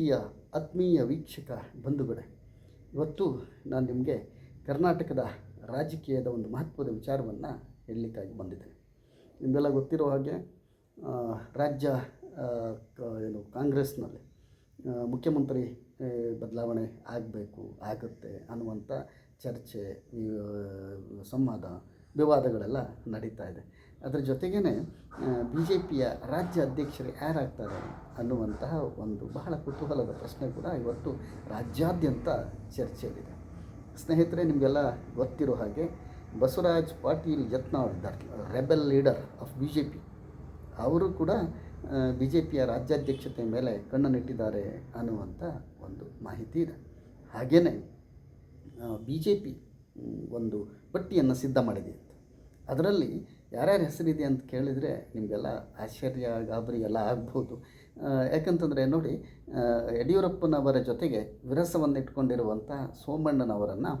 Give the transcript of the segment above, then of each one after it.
ಪ್ರೀತಿಯ, ಆತ್ಮೀಯ ವೀಕ್ಷಕ ಬಂಧುಗಳೇ, ಇವತ್ತು ನಾನು ನಿಮಗೆ ಕರ್ನಾಟಕದ ರಾಜಕೀಯದ ಒಂದು ಮಹತ್ವದ ವಿಚಾರವನ್ನು ಹೇಳಲಿಕ್ಕಾಗಿ ಬಂದಿದ್ದೇನೆ. ನಿಮಗೆಲ್ಲ ಗೊತ್ತಿರೋ ಹಾಗೆ ರಾಜ್ಯ ಏನು ಕಾಂಗ್ರೆಸ್ನಲ್ಲಿ ಮುಖ್ಯಮಂತ್ರಿ ಬದಲಾವಣೆ ಆಗಬೇಕು, ಆಗುತ್ತೆ ಅನ್ನುವಂಥ ಚರ್ಚೆ ಸಂವಾದ, ವಿವಾದಗಳೆಲ್ಲ ನಡೀತಾ ಇದೆ. ಅದರ ಜೊತೆಗೇ ಬಿ ಜೆ ಪಿಯ ರಾಜ್ಯ ಅಧ್ಯಕ್ಷರು ಯಾರಾಗ್ತಾರೆ ಅನ್ನುವಂತಹ ಒಂದು ಬಹಳ ಕುತೂಹಲದ ಪ್ರಶ್ನೆ ಕೂಡ ಇವತ್ತು ರಾಜ್ಯಾದ್ಯಂತ ಚರ್ಚೆಯಲ್ಲಿದೆ. ಸ್ನೇಹಿತರೆ, ನಿಮಗೆಲ್ಲ ಗೊತ್ತಿರೋ ಹಾಗೆ Basavaraj Patil Yatnal, the rebel leader of B J P ಅವರು ಕೂಡ ಬಿ ಜೆ ಪಿಯ ರಾಜ್ಯಾಧ್ಯಕ್ಷತೆ ಮೇಲೆ ಕಣ್ಣನ್ನಿಟ್ಟಿದ್ದಾರೆ ಅನ್ನುವಂಥ ಒಂದು ಮಾಹಿತಿ ಇದೆ. ಹಾಗೆಯೇ ಬಿ ಜೆ ಪಿ ಒಂದು ಪಟ್ಟಿಯನ್ನು ಸಿದ್ಧ ಮಾಡಿದೆ ಅದರಲ್ಲಿ ಯಾರ್ಯಾರ ಹೆಸರಿದೆ ಅಂತ ಕೇಳಿದರೆ ನಿಮಗೆಲ್ಲ ಆಶ್ಚರ್ಯ ಗಾಬರಿ ಎಲ್ಲ ಆಗ್ಬೋದು ಯಾಕಂತಂದರೆ ನೋಡಿ ಯಡಿಯೂರಪ್ಪನವರ ಜೊತೆಗೆ ವಿರಸವನ್ನು ಇಟ್ಕೊಂಡಿರುವಂಥ ಸೋಮಣ್ಣನವರನ್ನು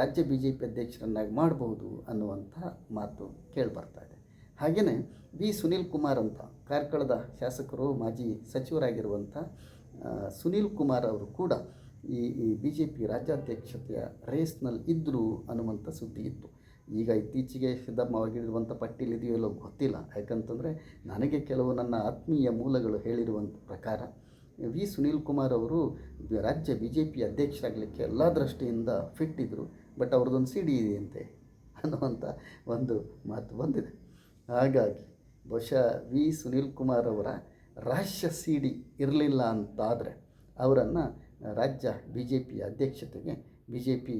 ರಾಜ್ಯ ಬಿ ಜೆ ಪಿ ಅಧ್ಯಕ್ಷರನ್ನಾಗಿ ಮಾಡಬಹುದು ಅನ್ನುವಂಥ ಮಾತು ಕೇಳಿಬರ್ತಾ ಇದೆ. ಹಾಗೆಯೇ ವಿ ಸುನೀಲ್ ಕುಮಾರ್ ಅಂತ ಕಾರ್ಕಳದ ಶಾಸಕರು, ಮಾಜಿ ಸಚಿವರಾಗಿರುವಂಥ ಸುನೀಲ್ ಕುಮಾರ್ ಅವರು ಕೂಡ ಈ ಈ ಬಿ ಜೆ ಪಿ ರಾಜ್ಯಾಧ್ಯಕ್ಷತೆಯ ರೇಸ್ನಲ್ಲಿ ಇದ್ದರು ಅನ್ನುವಂಥ ಸುದ್ದಿ ಇತ್ತು. ಈಗ ಇತ್ತೀಚೆಗೆ ಸಿದ್ಧವಾಗಿರುವಂಥ ಪಟ್ಟಿಲಿ ಇದೆಯೋ ಗೊತ್ತಿಲ್ಲ. ಯಾಕಂತಂದರೆ ನನಗೆ ಕೆಲವು ನನ್ನ ಆತ್ಮೀಯ ಮೂಲಗಳು ಹೇಳಿರುವಂಥ ಪ್ರಕಾರ, ವಿ. ಸುನೀಲ್ ಕುಮಾರ್ ಅವರು ರಾಜ್ಯ ಬಿ ಜೆ ಪಿ ಅಧ್ಯಕ್ಷರಾಗಲಿಕ್ಕೆ ಎಲ್ಲ ದೃಷ್ಟಿಯಿಂದ ಫಿಟ್ ಇದ್ದರು ಬಟ್ ಅವ್ರದ್ದೊಂದು ಸಿಡಿ ಇದೆ ಇದೆಯಂತೆ ಅನ್ನುವಂಥ ಒಂದು ಮಾತು ಬಂದಿದೆ. ಹಾಗಾಗಿ ಬಹುಶಃ ವಿ. ಸುನೀಲ್ ಕುಮಾರ್ ಅವರ ರಹಸ್ಯ ಸಿ ಡಿ ಇರಲಿಲ್ಲ ಅಂತಾದರೆ ಅವರನ್ನು ರಾಜ್ಯ ಬಿ ಜೆ ಪಿ ಅಧ್ಯಕ್ಷತೆಗೆ ಬಿ ಜೆ ಪಿ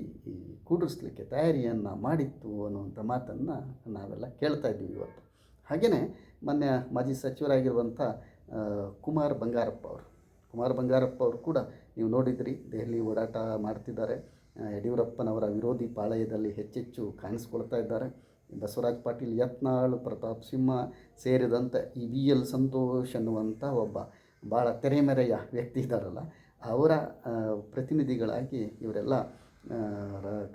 ಕೂಡಿಸ್ಲಿಕ್ಕೆ ತಯಾರಿಯನ್ನು ಮಾಡಿತ್ತು ಅನ್ನುವಂಥ ಮಾತನ್ನು ನಾವೆಲ್ಲ ಕೇಳ್ತಾ ಇದ್ದೀವಿ ಇವತ್ತು. ಹಾಗೆಯೇ ಮೊನ್ನೆ ಮಾಜಿ ಸಚಿವರಾಗಿರುವಂಥ ಕುಮಾರ್ ಬಂಗಾರಪ್ಪ ಅವರು. ಕುಮಾರ್ ಬಂಗಾರಪ್ಪ ಅವರು ಕೂಡ ನೀವು ನೋಡಿದ್ರಿ, ದೆಹಲಿ ಓಡಾಟ ಮಾಡ್ತಿದ್ದಾರೆ. ಯಡಿಯೂರಪ್ಪನವರ ವಿರೋಧಿ ಪಾಳಯದಲ್ಲಿ ಹೆಚ್ಚೆಚ್ಚು ಕಾಣಿಸ್ಕೊಳ್ತಾ ಇದ್ದಾರೆ. ಬಸವರಾಜ್ ಪಾಟೀಲ್, ಯತ್ನಾಳ್, ಪ್ರತಾಪ್ ಸಿಂಹ ಸೇರಿದಂಥ ಈ ವಿ ಎಲ್ ಸಂತೋಷ್ ಅನ್ನುವಂಥ ಒಬ್ಬ ಭಾಳ ತೆರೆಮೆರೆಯ ವ್ಯಕ್ತಿ ಇದ್ದಾರಲ್ಲ, ಅವರ ಪ್ರತಿನಿಧಿಗಳಾಗಿ ಇವರೆಲ್ಲ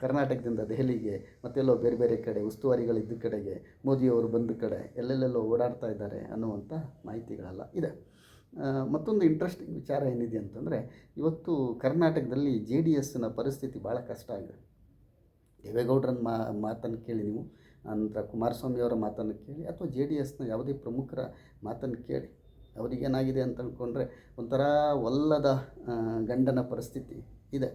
ಕರ್ನಾಟಕದಿಂದ ದೆಹಲಿಗೆ ಮತ್ತೆಲ್ಲೋ ಬೇರೆ ಬೇರೆ ಕಡೆ ಉಸ್ತುವಾರಿಗಳಿದ್ದ ಕಡೆಗೆ ಮೋದಿಯವರು ಬಂದ ಕಡೆ ಎಲ್ಲೆಲ್ಲೆಲ್ಲೋ ಓಡಾಡ್ತಾ ಇದ್ದಾರೆ ಅನ್ನುವಂಥ ಮಾಹಿತಿಗಳೆಲ್ಲ ಇದೆ. ಮತ್ತೊಂದು ಇಂಟ್ರೆಸ್ಟಿಂಗ್ ವಿಚಾರ ಏನಿದೆ ಅಂತಂದರೆ ಇವತ್ತು ಕರ್ನಾಟಕದಲ್ಲಿ ಜೆ ಡಿ ಎಸ್ನ ಪರಿಸ್ಥಿತಿ ಭಾಳ ಕಷ್ಟ ಆಗಿದೆ. ದೇವೇಗೌಡರನ್ನ ಮಾ, ಮಾತನ್ನು ಕೇಳಿ ನೀವು ನಂತರ ಕುಮಾರಸ್ವಾಮಿ ಅವರ ಮಾತನ್ನು ಕೇಳಿ, ಅಥವಾ ಜೆ ಡಿ ಎಸ್ನ ಯಾವುದೇ ಪ್ರಮುಖರ ಮಾತನ್ನು ಕೇಳಿ, ಅವರಿಗೇನಾಗಿದೆ ಅಂತ ಅಂದ್ಕೊಂಡ್ರೆ ಒಂಥರ ಒಲ್ಲದ ಗಂಡನ ಪರಿಸ್ಥಿತಿ ಇದೆ.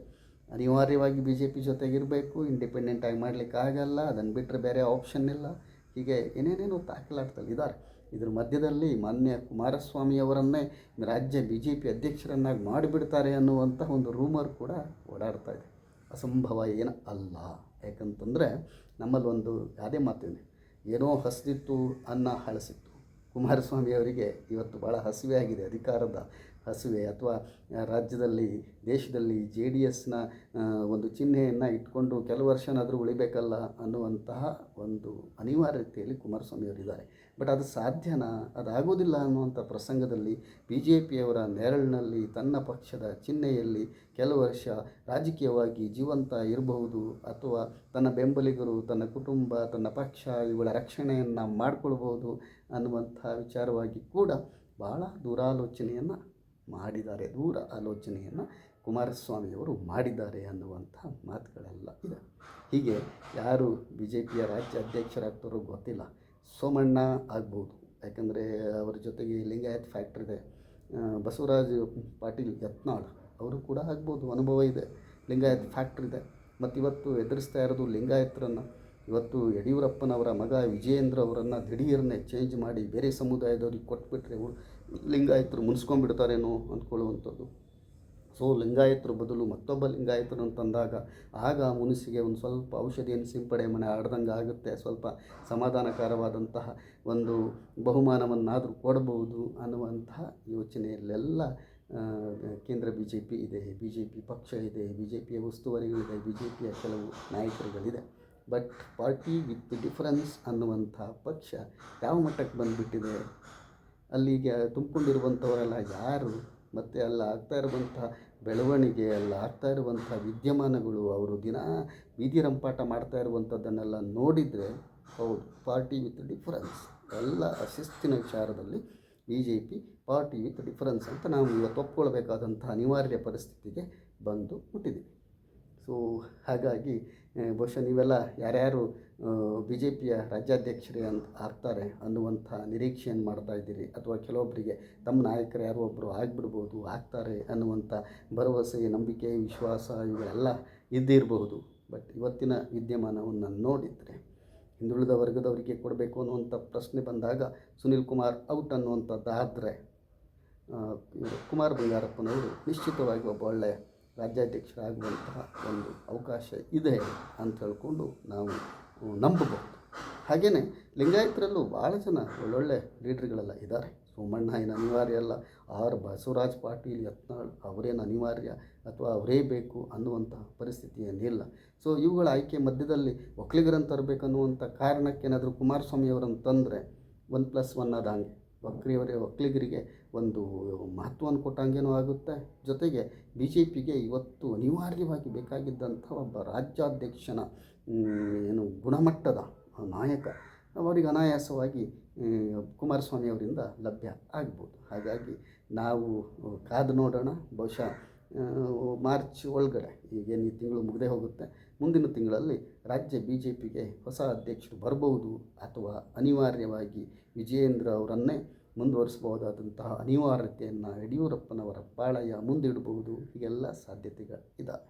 ಅನಿವಾರ್ಯವಾಗಿ ಬಿ ಜೆ ಪಿ ಜೊತೆಗಿರಬೇಕು ಇಂಡಿಪೆಂಡೆಂಟಾಗಿ ಮಾಡಲಿಕ್ಕೆ ಆಗಲ್ಲ, ಅದನ್ನು ಬಿಟ್ಟರೆ ಬೇರೆ ಆಪ್ಷನ್ ಇಲ್ಲ. ಹೀಗೆ ಏನೇನೇನೋ ತಾಕಲಾಟದಲ್ಲಿ ಇದ್ದಾರೆ ಇದ್ರ ಮಧ್ಯದಲ್ಲಿ ಮಾನ್ಯ ಕುಮಾರಸ್ವಾಮಿ ಅವರನ್ನೇ ರಾಜ್ಯ ಬಿ ಜೆ ಪಿ ಅಧ್ಯಕ್ಷರನ್ನಾಗಿ ಮಾಡಿಬಿಡ್ತಾರೆ ಅನ್ನುವಂಥ ಒಂದು ರೂಮರ್ ಕೂಡ ಓಡಾಡ್ತಾ ಇದೆ. ಅಸಂಭವ ಏನು ಅಲ್ಲ. ಯಾಕಂತಂದರೆ ನಮ್ಮಲ್ಲಿ ಒಂದು ಗಾದೆ ಮಾತಿದೆ. ಏನೋ ಹಸಿದಿತ್ತು ಅನ್ನ ಹಳಸಿತ್ತು. ಕುಮಾರಸ್ವಾಮಿ ಅವರಿಗೆ ಇವತ್ತು ಭಾಳ ಹಸಿವೆ ಆಗಿದೆ ಅಧಿಕಾರದ ಹಸಿವೆ ಅಥವಾ ರಾಜ್ಯದಲ್ಲಿ, ದೇಶದಲ್ಲಿ ಜೆ ಡಿ ಎಸ್ನ ಒಂದು ಚಿಹ್ನೆಯನ್ನು ಇಟ್ಕೊಂಡು ಕೆಲವು ವರ್ಷನಾದರೂ ಉಳಿಬೇಕಲ್ಲ ಅನ್ನುವಂತಹ ಒಂದು ಅನಿವಾರ್ಯತೆಯಲ್ಲಿ ಕುಮಾರಸ್ವಾಮಿ ಅವರಿದ್ದಾರೆ. ಬಟ್ ಅದು ಸಾಧ್ಯನಾ? ಅದಾಗೋದಿಲ್ಲ ಅನ್ನುವಂಥ ಪ್ರಸಂಗದಲ್ಲಿ ಬಿ ಜೆ ಪಿಯವರ ನೆರಳಿನಲ್ಲಿ ತನ್ನ ಪಕ್ಷದ ಚಿಹ್ನೆಯಲ್ಲಿ ಕೆಲವು ವರ್ಷ ರಾಜಕೀಯವಾಗಿ ಜೀವಂತ ಇರಬಹುದು ಅಥವಾ ತನ್ನ ಬೆಂಬಲಿಗರು, ತನ್ನ ಕುಟುಂಬ, ತನ್ನ ಪಕ್ಷ, ಇವುಗಳ ರಕ್ಷಣೆಯನ್ನು ಮಾಡಿಕೊಳ್ಬೋದು ಅನ್ನುವಂಥ ವಿಚಾರವಾಗಿ ಕೂಡ ಭಾಳ ದೂರಾಲೋಚನೆಯನ್ನು ಮಾಡಿದ್ದಾರೆ. ದೂರ ಆಲೋಚನೆಯನ್ನು ಕುಮಾರಸ್ವಾಮಿಯವರು ಮಾಡಿದ್ದಾರೆ ಅನ್ನುವಂಥ ಮಾತುಗಳೆಲ್ಲ ಇದೆ. ಹೀಗೆ ಯಾರು ಬಿ ಜೆ ಪಿಯ ರಾಜ್ಯ ಅಧ್ಯಕ್ಷರಾಗ್ತಾರೋ ಗೊತ್ತಿಲ್ಲ. ಸೋಮಣ್ಣ ಆಗ್ಬೋದು. ಯಾಕಂದರೆ ಅವರ ಜೊತೆಗೆ ಲಿಂಗಾಯತ್ ಫ್ಯಾಕ್ಟ್ರಿ ಇದೆ. ಬಸವರಾಜ್ ಪಾಟೀಲ್ ಯತ್ನಾಳ್ ಅವರು ಕೂಡ ಆಗ್ಬೋದು. ಅನುಭವ ಇದೆ. ಲಿಂಗಾಯತ್ ಫ್ಯಾಕ್ಟ್ರಿ ಇದೆ. ಮತ್ತು ಇವತ್ತು ಎದುರಿಸ್ತಾ ಇರೋದು ಲಿಂಗಾಯತ್ರನ್ನು. ಇವತ್ತು ಯಡಿಯೂರಪ್ಪನವರ ಮಗ ವಿಜಯೇಂದ್ರ ಅವರನ್ನು ದಿಢೀರನ್ನೇ ಚೇಂಜ್ ಮಾಡಿ ಬೇರೆ ಸಮುದಾಯದವ್ರಿಗೆ ಕೊಟ್ಬಿಟ್ರೆ ಲಿಂಗಾಯತರು ಮುನಿಸ್ಕೊಂಡ್ಬಿಡ್ತಾರೇನೋ ಅಂದ್ಕೊಳ್ಳುವಂಥದ್ದು. ಸೊ ಲಿಂಗಾಯತರ ಬದಲು ಮತ್ತೊಬ್ಬ ಲಿಂಗಾಯತರು ಅಂತಂದಾಗ ಆಗ ಮುನಿಸಿಗೆ ಒಂದು ಸ್ವಲ್ಪ ಔಷಧಿಯನ್ನು ಸಿಂಪಡೆ ಮನೆ ಆಡ್ದಂಗೆ ಆಗುತ್ತೆ. ಸ್ವಲ್ಪ ಸಮಾಧಾನಕರವಾದಂತಹ ಒಂದು ಬಹುಮಾನವನ್ನಾದರೂ ಕೊಡಬಹುದು ಅನ್ನುವಂತಹ ಯೋಚನೆಯಲ್ಲೆಲ್ಲ ಕೇಂದ್ರ ಬಿ ಜೆ ಪಿ ಇದೆ. ಬಿ ಜೆ ಪಿ ಪಕ್ಷ ಇದೆ ಬಿ ಜೆ ಪಿಯ ಉಸ್ತುವಾರಿಗಳಿದೆ ಬಿ ಜೆ ಪಿಯ ಕೆಲವು ನಾಯಕರುಗಳಿದೆ. ಬಟ್ ಪಾರ್ಟಿ ವಿತ್ ಡಿಫರೆನ್ಸ್ ಅನ್ನುವಂಥ ಪಕ್ಷ ಯಾವ ಮಟ್ಟಕ್ಕೆ ಬಂದುಬಿಟ್ಟಿದೆ? ಅಲ್ಲಿಗೆ ತುಂಬಿಕೊಂಡಿರುವಂಥವರೆಲ್ಲ ಯಾರು? ಮತ್ತು ಅಲ್ಲಿ ಆಗ್ತಾ ಇರುವಂಥ ಬೆಳವಣಿಗೆ, ಅಲ್ಲಿ ಆಗ್ತಾ ಇರುವಂಥ ವಿದ್ಯಮಾನಗಳು, ಅವರು ದಿನ ಬೀದಿ ರಂಪಾಟ ಮಾಡ್ತಾ ಇರುವಂಥದ್ದನ್ನೆಲ್ಲ ನೋಡಿದರೆ ಹೌದು ಪಾರ್ಟಿ ವಿತ್ ಡಿಫರೆನ್ಸ್ ಎಲ್ಲ ಅಶಿಸ್ತಿನ ವಿಚಾರದಲ್ಲಿ B J P party with difference ಅಂತ ನಾವು ಇವತ್ತು ಒಪ್ಕೊಳ್ಬೇಕಾದಂಥ ಅನಿವಾರ್ಯ ಪರಿಸ್ಥಿತಿಗೆ ಬಂದು ಮುಟ್ಟಿದ್ದೀವಿ ಸೊ ಹಾಗಾಗಿ ಬಹುಶಃ ನೀವೆಲ್ಲ ಯಾರ್ಯಾರು ಬಿ ಜೆ ಪಿಯ ರಾಜ್ಯಾಧ್ಯಕ್ಷರೇ ಅಂತ ಆಗ್ತಾರೆ ಅನ್ನುವಂಥ ನಿರೀಕ್ಷೆಯನ್ನು ಮಾಡ್ತಾ ಇದ್ದೀರಿ. ಅಥವಾ ಕೆಲವೊಬ್ಬರಿಗೆ ತಮ್ಮ ನಾಯಕರು ಯಾರೋ ಒಬ್ಬರು ಆಗಿಬಿಡ್ಬೋದು, ಆಗ್ತಾರೆ ಅನ್ನುವಂಥ ಭರವಸೆ, ನಂಬಿಕೆ, ವಿಶ್ವಾಸ ಇವೆಲ್ಲ ಇದ್ದಿರಬಹುದು. ಬಟ್ ಇವತ್ತಿನ ವಿದ್ಯಮಾನವನ್ನು ನೋಡಿದರೆ, ಹಿಂದುಳಿದ ವರ್ಗದವರಿಗೆ ಕೊಡಬೇಕು ಅನ್ನುವಂಥ ಪ್ರಶ್ನೆ ಬಂದಾಗ ಸುನಿಲ್ ಕುಮಾರ್ ಔಟ್ ಅನ್ನುವಂಥದ್ದಾದರೆ ಕುಮಾರ್ ಬಂಗಾರಪ್ಪನವರು ನಿಶ್ಚಿತವಾಗಿ ಒಬ್ಬ ಒಳ್ಳೆಯ ರಾಜ್ಯಾಧ್ಯಕ್ಷರಾಗುವಂತಹ ಒಂದು ಅವಕಾಶ ಇದೆ ಅಂತ ಹೇಳಿಕೊಂಡು ನಾವು ನಂಬಬಹುದು. ಹಾಗೆಯೇ ಲಿಂಗಾಯತರಲ್ಲೂ ಭಾಳ ಜನ ಒಳ್ಳೊಳ್ಳೆ ಲೀಡ್ರ್ಗಳೆಲ್ಲ ಇದ್ದಾರೆ. ಸೋಮಣ್ಣ ಏನು ಅನಿವಾರ್ಯ ಅಲ್ಲ, ಆರ್ ಬಸವರಾಜ್ ಪಾಟೀಲ್, ಯತ್ನಾಳ್ ಅವರೇನು ಅನಿವಾರ್ಯ ಅಥವಾ ಅವರೇ ಬೇಕು ಅನ್ನುವಂಥ ಪರಿಸ್ಥಿತಿ ಏನಿಲ್ಲ. ಸೊ ಇವುಗಳ ಆಯ್ಕೆ ಮಧ್ಯದಲ್ಲಿ ಒಕ್ಕಲಿಗರನ್ನು ತರಬೇಕನ್ನುವಂಥ ಕಾರಣಕ್ಕೇನಾದರೂ ಕುಮಾರಸ್ವಾಮಿಯವರನ್ನು ತಂದರೆ ಒನ್ ಪ್ಲಸ್ ಒನ್ ಆದಂಗೆ ಒಕ್ಕಲಿಗರಿಗೆ ಒಕ್ಕಲಿಗರಿಗೆ ಒಂದು ಮಹತ್ವವನ್ನು ಕೊಟ್ಟಂಗೇನೂ ಆಗುತ್ತೆ. ಜೊತೆಗೆ ಬಿ ಜೆ ಪಿಗೆ ಇವತ್ತು ಅನಿವಾರ್ಯವಾಗಿ ಬೇಕಾಗಿದ್ದಂಥ ಒಬ್ಬ ರಾಜ್ಯಾಧ್ಯಕ್ಷನ ಏನು ಗುಣಮಟ್ಟದ ನಾಯಕ, ಅವರಿಗೆ ಅನಾಯಾಸವಾಗಿ ಕುಮಾರಸ್ವಾಮಿ ಅವರಿಂದ ಲಭ್ಯ ಆಗ್ಬೋದು. ಹಾಗಾಗಿ ನಾವು ಕಾದು ನೋಡೋಣ. ಬಹುಶಃ ಮಾರ್ಚ್ ಒಳಗಡೆ, ಈಗೇನು ಈ ತಿಂಗಳು ಮುಗದೆ ಹೋಗುತ್ತೆ. ಮುಂದಿನ ತಿಂಗಳಲ್ಲಿ ರಾಜ್ಯ ಬಿ ಜೆ ಪಿಗೆ ಹೊಸ ಅಧ್ಯಕ್ಷರು ಬರಬಹುದು ಅಥವಾ ಅನಿವಾರ್ಯವಾಗಿ ವಿಜಯೇಂದ್ರ ಅವರನ್ನೇ ಮುಂದುವರಿಸಬಹುದಾದಂತಹ ಅನಿವಾರ್ಯತೆಯನ್ನು ಯಡಿಯೂರಪ್ಪನವರ ಪಾಳಯ ಮುಂದಿಡಬಹುದು. ಹೀಗೆಲ್ಲ ಸಾಧ್ಯತೆಗಳು ಇದ್ದಾವೆ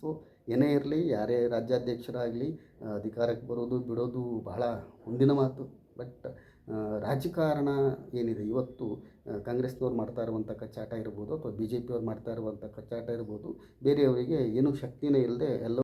ಸೊ ಏನೇ ಇರಲಿ, ಯಾರೇ ರಾಜ್ಯಾಧ್ಯಕ್ಷರಾಗಲಿ ಅಧಿಕಾರಕ್ಕೆ ಬರೋದು ಬಿಡೋದು ಬಹಳ ಮುಂದಿನ ಮಾತು. ಬಟ್ ರಾಜಕಾರಣ ಏನಿದೆ? ಇವತ್ತು ಕಾಂಗ್ರೆಸ್ನವ್ರು ಮಾಡ್ತಾ ಇರುವಂಥ ಕಚ್ಚಾಟ ಇರ್ಬೋದು ಅಥವಾ ಬಿ ಜೆ ಪಿಯವ್ರು ಮಾಡ್ತಾ ಇರುವಂಥ ಕಚ್ಚಾಟ ಇರ್ಬೋದು. ಬೇರೆಯವರಿಗೆ ಏನೂ ಶಕ್ತಿನೇ ಇಲ್ಲದೆ ಎಲ್ಲ